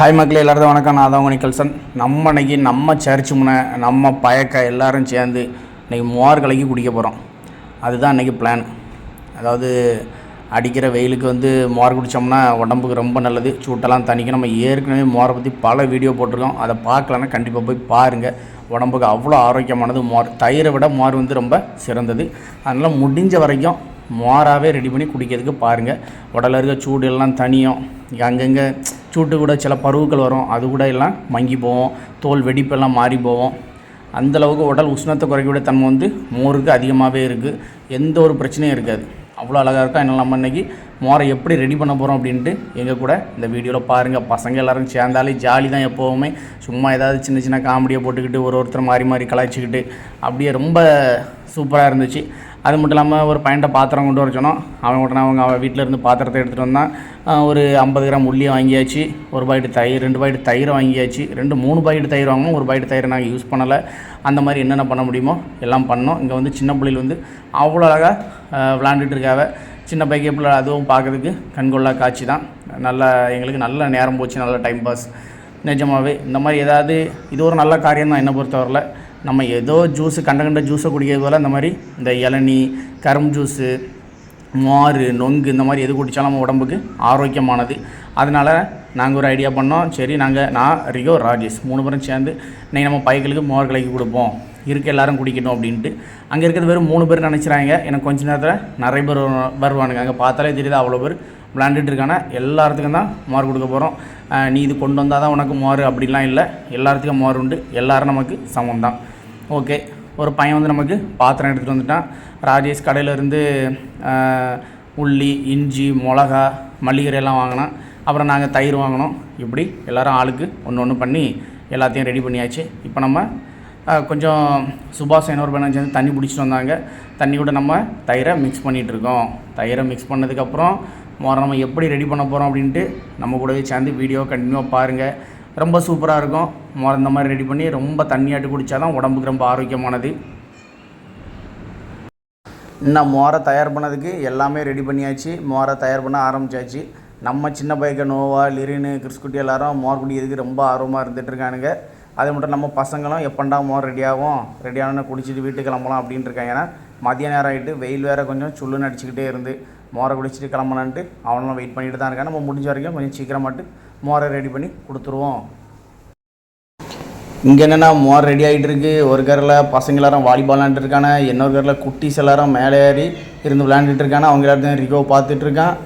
Hi மக்களே எல்லாரும் வணக்கம். நான் தான் கல்சன் நம்ம அன்றைக்கி நம்ம சர்ச் முனை நம்ம பயக்க எல்லாரும் சேர்ந்து இன்றைக்கி மோர் கலக்கி குடிக்க போகிறோம் அதுதான் இன்றைக்கி பிளான் அதாவது அடிக்கிற வெயிலுக்கு வந்து மோர் குடித்தோம்னா உடம்புக்கு ரொம்ப நல்லது. சூட்டெல்லாம் தணிக்கும் நம்ம ஏற்கனவே மோரை பற்றி பல வீடியோ போட்டிருக்கோம். அதை பார்க்கலன்னா கண்டிப்பாக போய் பாருங்கள் உடம்புக்கு அவ்வளோ ஆரோக்கியமானது மோர். தயிரை விட மோர் வந்து ரொம்ப சிறந்தது. அதனால் முடிஞ்ச வரைக்கும் மோராகவே ரெடி பண்ணி குடிக்கிறதுக்கு பாருங்கள் உடலில் இருக்க சூடு எல்லாம் தனியும் அங்கங்கே சூட்டு கூட சில பருவுகள் வரும். அது கூட எல்லாம் மங்கி போவோம். தோல் வெடிப்பெல்லாம் மாறி போவோம். அந்தளவுக்கு உடல் உஷ்ணத்தை குறைக்கக்கூடிய தன்மை வந்து மோருக்கு அதிகமாகவே இருக்குது எந்த ஒரு பிரச்சனையும் இருக்காது. அவ்வளோ அழகாக இருக்கும் என்ன நம்ம இன்றைக்கி மோரை எப்படி ரெடி பண்ண போகிறோம் அப்படின்ட்டு எங்கள் கூட இந்த வீடியோவில் பாருங்கள் பசங்க எல்லோரும் சேர்ந்தாலே ஜாலி தான் எப்போவுமே. சும்மா ஏதாவது சின்ன சின்ன காமெடியை போட்டுக்கிட்டு ஒரு ஒருத்தர் மாறி மாறி கலாய்ச்சிக்கிட்டு அப்படியே ரொம்ப சூப்பராக இருந்துச்சு. அது மட்டும் இல்லாமல் ஒரு பையன்ட்ட பாத்திரம் கொண்டு வர சொன்னோம். அவன் உடனே அவங்க அவன் வீட்டில் இருந்து பாத்திரத்தை எடுத்துகிட்டு வந்தான். ஒரு ஐம்பது கிராம் உள்ளியை வாங்கியாச்சு ஒரு பாக்கெட்டு தயிர் ரெண்டு பாக்கெட்டு தயிர் வாங்கியாச்சு ரெண்டு மூணு பாக்கெட்டு தயிர் வாங்கணும் ஒரு பாக்கெட்டு தயிரை நாங்கள் யூஸ் பண்ணலை. அந்த மாதிரி என்னென்ன பண்ண முடியுமோ எல்லாம் பண்ணோம். இங்கே வந்து சின்ன பிள்ளைகள் வந்து அவ்வளோ அழகாக விளாண்டுட்டு இருக்காவ. சின்ன பைக்கே பிள்ளை அதுவும் பார்க்கறதுக்கு கண்கொள்ளா காட்சி தான். நல்ல எங்களுக்கு நல்ல நேரம் போச்சு நல்ல டைம் பாஸ் நிஜமாகவே இந்த மாதிரி ஏதாவது இது ஒரு நல்ல காரியம் தான் என்னை பொறுத்தவரையில் நம்ம ஏதோ ஜூஸு கண்ட கண்ட ஜூஸை குடிக்கிறது போல் இந்த மாதிரி இந்த இளநி கரும்பு ஜூஸு மோர் நொங்கு இந்த மாதிரி எது குடித்தாலும் நம்ம உடம்புக்கு ஆரோக்கியமானது. அதனால் நாங்கள் ஒரு ஐடியா பண்ணோம். சரி நாங்கள் நான் ரிகோ ராஜேஷ் மூணு பேரும் சேர்ந்து இன்றைக்கி நம்ம பைக்களுக்கு மோர் கலக்கி கொடுப்போம். இருக்க எல்லாரும் குடிக்கணும் அப்படின்ட்டு. அங்கே இருக்கிறது வெறும் மூணு பேர் நினச்சிறாங்க. எனக்கு கொஞ்ச நேரத்தில் நிறைய பேர் வருவானுங்க. அங்கே பார்த்தாலே தெரியுது அவ்வளோ பேர் விளாண்டுட்டு இருக்கானா எல்லாத்துக்கும் தான் மோர் கொடுக்க போகிறோம் நீ இது கொண்டு வந்தால் தான் உனக்கு மோர் அப்படிலாம் இல்லை. எல்லாத்துக்கும் மோர் உண்டு. எல்லோரும் நமக்கு சமம் தான் ஓகே. ஒரு பையன் வந்து நமக்கு பாத்திரம் எடுத்துகிட்டு வந்துட்டான். ராஜேஷ் கடையிலேருந்து உள்ளி இஞ்சி மிளகா மல்லிகரை எல்லாம் வாங்கினான். அப்புறம் நாங்கள் தயிர் வாங்கினோம். இப்படி எல்லாரும் ஆளுக்கு ஒன்று ஒன்று பண்ணி எல்லாத்தையும் ரெடி பண்ணியாச்சு. இப்போ நம்ம கொஞ்சம் சுபாஷ் இன்னொரு பையனை சேர்ந்து தண்ணி பிடிச்சிட்டு வந்தாங்க. தண்ணி கூட நம்ம தயிரை மிக்ஸ் பண்ணிகிட்டு இருக்கோம். தயிரை மிக்ஸ் பண்ணதுக்கப்புறம் மோரம் நம்ம எப்படி ரெடி பண்ண போகிறோம் அப்படின்ட்டு நம்ம கூடவே சேர்ந்து வீடியோ கண்டினியூவாக பாருங்கள் ரொம்ப சூப்பராக இருக்கும். மோரம் இந்த மாதிரி ரெடி பண்ணி ரொம்ப தண்ணியாட்டு குடித்தா தான் உடம்புக்கு ரொம்ப ஆரோக்கியமானது. இன்னும் மோரை தயார் பண்ணதுக்கு எல்லாமே ரெடி பண்ணியாச்சு. மோரை தயார் பண்ண ஆரம்பிச்சாச்சு. நம்ம சின்ன பையக்க நோவா லிரின்னு கிறிஸ்குட்டி எல்லாரும் மோர் குடிக்கிறதுக்கு ரொம்ப ஆர்வமாக இருந்துகிட்ருக்கானுங்க அது மட்டும் நம்ம பசங்களும் எப்பண்டா மோர் ரெடி ஆகும். குடிச்சிட்டு வீட்டுக்கு கிளம்பலாம் அப்படின்ட்டு இருக்காங்க. ஏன்னா மதிய நேரம் ஆகிட்டு வெயில் வேறு கொஞ்சம் சுள்ளுன்னு அடிச்சுக்கிட்டே இருந்து மோரை குடிச்சிட்டு கிளம்பலான்ட்டு அவனும் வெயிட் பண்ணிட்டு தான் இருக்கான் நம்ம முடிஞ்ச வரைக்கும் கொஞ்சம் சீக்கிரமாட்டு மோரை ரெடி பண்ணி கொடுத்துருவோம். இங்கே என்னென்னா மோர் ரெடி ஆகிட்டு இருக்கு. ஒரு கரில் பசங்க எல்லாரும் வாலிபால் விளாண்டுட்டு இன்னொரு கரில் குட்டீஸ் எல்லாரும் மேலே ஏறி இருந்து விளையாண்டுட்டு இருக்காங்க. அவங்க எல்லாத்தையும் ரிகோ பார்த்துட்ருக்கான்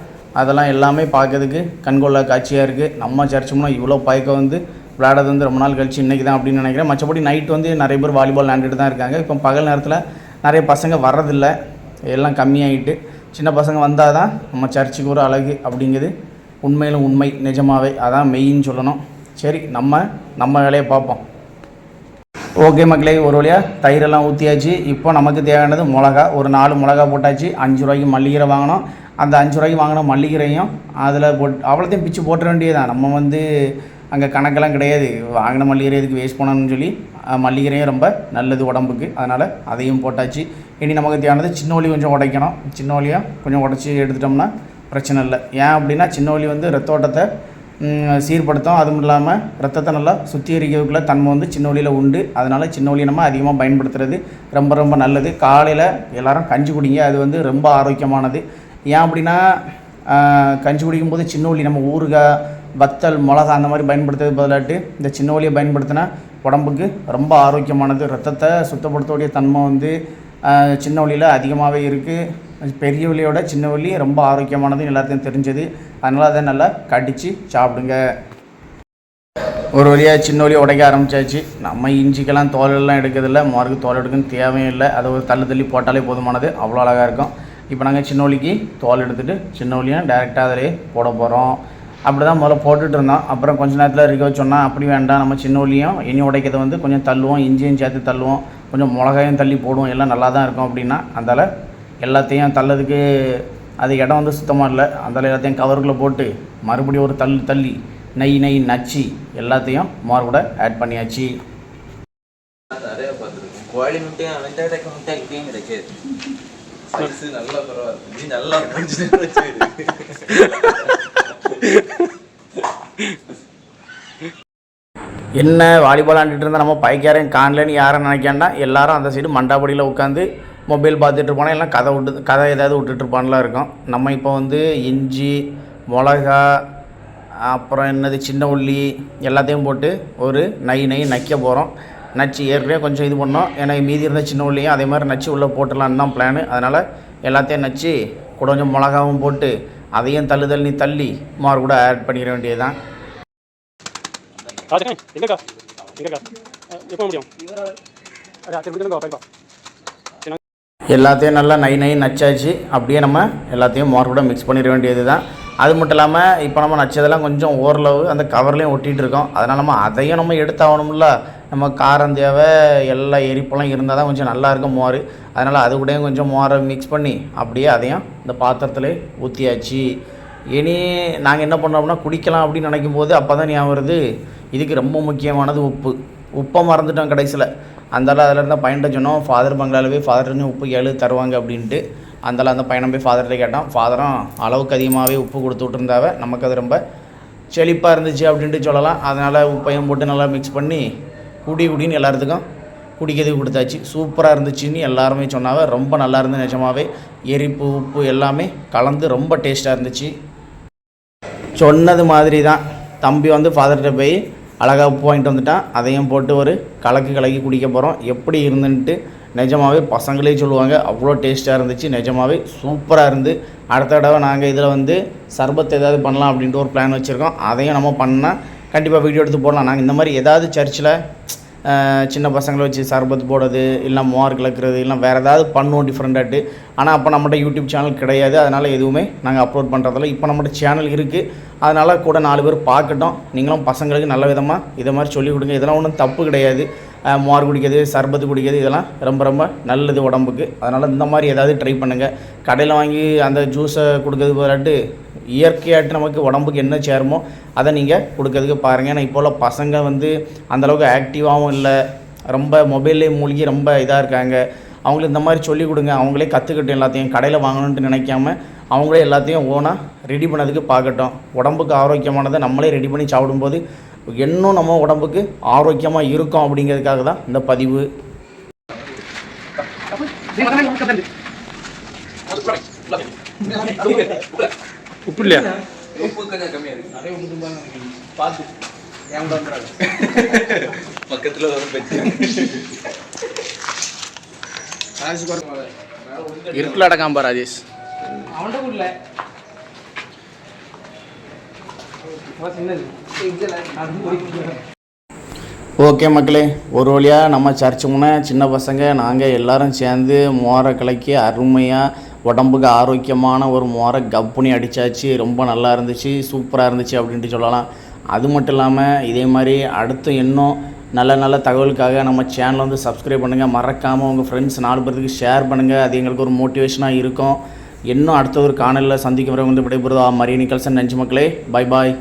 அதெல்லாம் எல்லாமே பார்க்கறதுக்கு கண்கொள்ளா காட்சியாக இருக்குது நம்ம சர்ச்சோம்னா இவ்வளோ பயக்க வந்து விளையாடுறது வந்து ரொம்ப நாள் கழிச்சு இன்றைக்கி தான் அப்படின்னு நினைக்கிறேன். மற்றபடி நைட் வந்து நிறைய பேர் வாலிபால் விளாண்டுட்டு தான் இருக்காங்க. இப்போ பகல் நேரத்தில் நிறைய பசங்க வர்றதில்ல. எல்லாம் கம்மியாகிட்டு சின்ன பசங்க வந்தால் தான் நம்ம சர்ச்சுக்கு ஒரு அழகு அப்படிங்கிறது உண்மையிலும் உண்மை நிஜமாவே. அதான் மெயின்னு சொல்லணும். சரி நம்ம நம்ம வேலையை பார்ப்போம். ஓகே மக்களே ஒரு வழியாக தயிரெல்லாம் ஊற்றியாச்சு இப்போ நமக்கு தேவையானது மிளகா. ஒரு நாலு மிளகா போட்டாச்சு. அஞ்சு ரூபாய்க்கு மல்லிகீரை வாங்கினோம். அந்த அஞ்சு ரூபாய்க்கு வாங்கின மல்லிகீரையும் அதில் போட் அவ்வளோத்தையும் பிச்சு போட்டுற வேண்டியதான் நம்ம வந்து அங்கே கணக்கெல்லாம் கிடையாது. வாங்கின மல்லிகரை இதுக்கு வேஸ்ட் பண்ணணும்னு சொல்லி மல்லிகரையும் ரொம்ப நல்லது உடம்புக்கு. அதனால் அதையும் போட்டாச்சு. இனி நமக்கு தேவையானது சின்ன ஒலி கொஞ்சம் உடைக்கணும். சின்ன ஒலியாக கொஞ்சம் உடச்சி எடுத்துட்டோம்னா பிரச்சனை இல்லை. ஏன் அப்படின்னா சின்ன ஒலி வந்து ரத்த ஓட்டத்தை சீர்படுத்தும். அதுவும் இல்லாமல் ரத்தத்தை நல்லா சுத்திகரிக்கிறதுக்குள்ள தன்மை வந்து சின்ன வழியில் உண்டு. அதனால் சின்ன வழியை நம்ம அதிகமாக பயன்படுத்துறது ரொம்ப ரொம்ப நல்லது. காலையில் எல்லோரும் கஞ்சி குடிங்க. அது வந்து ரொம்ப ஆரோக்கியமானது. ஏன் அப்படின்னா கஞ்சி குடிக்கும்போது சின்ன உள்ளி நம்ம ஊறுகாய் வத்தல் மிளகா அந்த மாதிரி பயன்படுத்துறது பதிலாட்டு இந்த சின்ன வழியை பயன்படுத்தினா உடம்புக்கு ரொம்ப ஆரோக்கியமானது. ரத்தத்தை சுத்தப்படுத்தக்கூடிய தன்மை வந்து சின்ன வழியில் அதிகமாகவே இருக்குது பெரிய வழியோட சின்ன வழி ரொம்ப ஆரோக்கியமானது எல்லாத்தையும் தெரிஞ்சது. அதனால் அதை நல்லா கடித்து சாப்பிடுங்க. ஒரு வழியாக சின்ன வழியை உடைக்க ஆரம்பிச்சாச்சு. நம்ம இஞ்சிக்கெல்லாம் தோலெல்லாம் எடுக்கிறதில்ல. மோருக்கு தோல் எடுக்கணும் தேவையும் இல்லை. அதை ஒரு தள்ளு தள்ளி போட்டாலே போதுமானது. அவ்வளோ அழகாக இருக்கும். இப்போ நாங்கள் சின்ன வழிக்கு தோல் எடுத்துகிட்டு சின்ன வழியாக டேரெக்டாக அதிலே போட போகிறோம் அப்படி தான் முதல்ல போட்டுட்டு இருந்தோம். அப்புறம் கொஞ்ச நேரத்தில் இருக்க வச்சோன்னா அப்படி வேண்டாம் நம்ம சின்ன வழியும் இனி உடைக்கிறத வந்து கொஞ்சம் தள்ளுவோம் இஞ்சியும் சேர்த்து தள்ளுவோம் கொஞ்சம் மிளகாயும் தள்ளி போடுவோம் எல்லாம் நல்லா தான் இருக்கும் அப்படின்னா அந்தால எல்லாத்தையும் தள்ளதுக்கு அது இடம் வந்து சுத்தமாக இல்லை. அந்தால எல்லாத்தையும் கவருக்குள்ளே போட்டு மறுபடியும் ஒரு தள்ளு தள்ளி நெய் நெய் நச்சு எல்லாத்தையும் மோர் கூட ஆட் பண்ணியாச்சு. கோழி முட்டையும் முட்டை இப்பயும் கிடைக்காது. நல்லா பரவாயில்ல. நல்லா என்ன வாலிபால் ஆண்டுட்டு இருந்தால் நம்ம பைக்காரையும் காணலன்னு யாரும் நினைக்காண்டா எல்லாரும் அந்த சைடு மண்டாபடியில் உட்காந்து மொபைல் பார்த்துட்டு இருப்பானா? எல்லாம் கதை விட்டு கதை ஏதாவது விட்டுட்டு இருப்பான்லாம் இருக்கும். நம்ம இப்போ வந்து இஞ்சி மிளகா அப்புறம் என்னது சின்ன உள்ளி எல்லாத்தையும் போட்டு ஒரு நை நை நைக்க போகிறோம் நச்சு ஏற்கனவே கொஞ்சம் இது பண்ணோம். ஏன்னா மீதி இருந்த சின்ன உள்ளியும் அதே மாதிரி நச்சு உள்ளே போட்டுடலான்னு தான் பிளானு அதனால் எல்லாத்தையும் நச்சு கூட கொஞ்சம் மிளகாவும் போட்டு அதையும் தள்ளு தள்ளி தள்ளி. மாறு கூட ஆட் பண்ணிட வேண்டியது தான் எல்லாத்தையும் நல்லா நை நை நச்சாச்சு. அப்படியே நம்ம எல்லாத்தையும் மோர் கூட மிக்ஸ் பண்ணிட வேண்டியது தான் அது மட்டும் இல்லாமல் இப்போ நம்ம நச்சதெல்லாம் கொஞ்சம் ஓரளவு அந்த கவர்லேயும் ஒட்டிகிட்டு இருக்கோம் அதனால் நம்ம அதையும் நம்ம எடுத்தாகணும்ல. நம்ம காரம் தேவை எல்லா எரிப்பெல்லாம் இருந்தால் தான் கொஞ்சம் நல்லாயிருக்கும் மோர். அதனால் அது கூடயும் கொஞ்சம் மோரை மிக்ஸ் பண்ணி அப்படியே அதையும் இந்த பாத்திரத்தில் ஊற்றியாச்சு இனி நாங்கள் என்ன பண்ணோம்னா குடிக்கலாம் அப்படின்னு நினைக்கும் போது அப்போ தான் ஞாபகம் வருது இதுக்கு ரொம்ப முக்கியமானது உப்பு. உப்பை மறந்துட்டோம் கடைசியில். அந்தால அதில் இருந்தால் பயன்ட்டு சொன்னோம் ஃபாதர் பங்களாலவே போய் ஃபாதர் உப்பு ஏழு தருவாங்க அப்படின்ட்டு. அந்தளவு அந்த பையனை போய் ஃபாதர்கிட்ட கேட்டான் ஃபாதரும் அளவுக்கு அதிகமாகவே உப்பு கொடுத்து விட்டுருந்தாவ நமக்கு அது ரொம்ப செழிப்பாக இருந்துச்சு அப்படின்ட்டு சொல்லலாம். அதனால் உப்பையும் போட்டு நல்லா மிக்ஸ் பண்ணி குடி குடின்னு எல்லாத்துக்கும் குடிக்கிறதுக்கு கொடுத்தாச்சு. சூப்பராக இருந்துச்சுன்னு எல்லாருமே சொன்னாவே ரொம்ப நல்லா இருந்து நிஜமாவே. எரிப்பு உப்பு எல்லாமே கலந்து ரொம்ப டேஸ்ட்டாக இருந்துச்சு. சொன்னது மாதிரி தான் தம்பி வந்து ஃபாதர்கிட்ட போய் அழகாக உப்பு வாங்கிட்டு வந்துட்டான். அதையும் போட்டு ஒரு கலக்கு கலக்கி குடிக்க போகிறோம் எப்படி இருந்துன்ட்டு நிஜமாகவே பசங்களே சொல்லுவாங்க. அவ்வளோ டேஸ்ட்டாக இருந்துச்சு. நிஜமாவே சூப்பராக இருந்து. அடுத்த தடவை நாங்கள் இதில் வந்து சர்பத் ஏதாவது பண்ணலாம் அப்படின்ட்டு ஒரு பிளான் வச்சுருக்கோம். அதையும் நம்ம பண்ணால் கண்டிப்பாக வீடியோ எடுத்து போடலாம். நாங்கள் இந்த மாதிரி ஏதாவது சர்ச்சில் சின்ன பசங்களை வச்சு சர்பத் போடுறது இல்லை மோர் கலக்கிறது இல்லை வேறு ஏதாவது பண்ணுவோம் டிஃப்ரெண்ட்டாட்டு ஆனால் அப்போ நம்மகிட்ட யூடியூப் சேனல் கிடையாது. அதனால் எதுவுமே நாங்கள் அப்லோட் பண்ணுறதில்ல இப்போ நம்மகிட்ட சேனல் இருக்குது அதனால் கூட நாலு பேர் பார்க்கட்டும். நீங்களும் பசங்களுக்கு நல்ல விதமாக இதை மாதிரி சொல்லிக் கொடுங்க. இதெல்லாம் ஒன்றும் தப்பு கிடையாது. மோர் குடிக்கிறது சர்பத்து குடிக்கிறது இதெல்லாம் ரொம்ப ரொம்ப நல்லது உடம்புக்கு. அதனால் இந்த மாதிரி ஏதாவது ட்ரை பண்ணுங்கள் கடையில் வாங்கி அந்த ஜூஸை கொடுக்கறது போராட்டு இயற்கையாட்டு நமக்கு உடம்புக்கு என்ன சேருமோ அதை நீங்கள் கொடுக்கறதுக்கு பாருங்கள் ஏன்னா இப்போ உள்ள பசங்க வந்து அந்தளவுக்கு ஆக்டிவாகவும் இல்லை. ரொம்ப மொபைல்லே மூழ்கி ரொம்ப இதாக இருக்காங்க. அவங்களுக்கு இந்த மாதிரி சொல்லிக் கொடுங்க. அவங்களே கற்றுக்கட்டும் எல்லாத்தையும். கடையில் வாங்கணுன்ட்டு நினைக்காம அவங்களே எல்லாத்தையும் ஓனாக ரெடி பண்ணதுக்கு பார்க்கட்டும். உடம்புக்கு ஆரோக்கியமானதை நம்மளே ரெடி பண்ணி சாப்பிடும்போது இன்னும் நம்ம உடம்புக்கு ஆரோக்கியமாக இருக்கும் அப்படிங்கிறதுக்காக தான் இந்த பதிவு. உப்பு இல்லையா உப்பு கொஞ்சம் கம்மியா இருக்கு பக்கத்துல வரும் பெச்சு இருட்டில் அடக்காம்பா ராஜேஷ். ஓகே மக்களே ஒரு வழியாக நம்ம சர்ச்சு முன்னே சின்ன பசங்க நாங்கள் எல்லாரும் சேர்ந்து மோரை கலக்கி அருமையாக உடம்புக்கு ஆரோக்கியமான ஒரு மோரை கப்புனி அடித்தாச்சு ரொம்ப நல்லா இருந்துச்சு சூப்பராக இருந்துச்சு அப்படின்ட்டு சொல்லலாம். அது மட்டும் இல்லாமல் இதே மாதிரி அடுத்து இன்னும் நல்ல நல்ல தகவலுக்காக நம்ம சேனலை வந்து சப்ஸ்கிரைப் பண்ணுங்கள் மறக்காமல் உங்கள் ஃப்ரெண்ட்ஸ் நாலு பேருக்கு ஷேர் பண்ணுங்கள் அது எங்களுக்கு ஒரு மோட்டிவேஷனாக இருக்கும். இன்னும் அடுத்த ஒரு காணலில் சந்திக்க வரை வந்து விடைபெறுதா. மரிய நிக்கல்சன் நஞ்சு மக்களே. Bye bye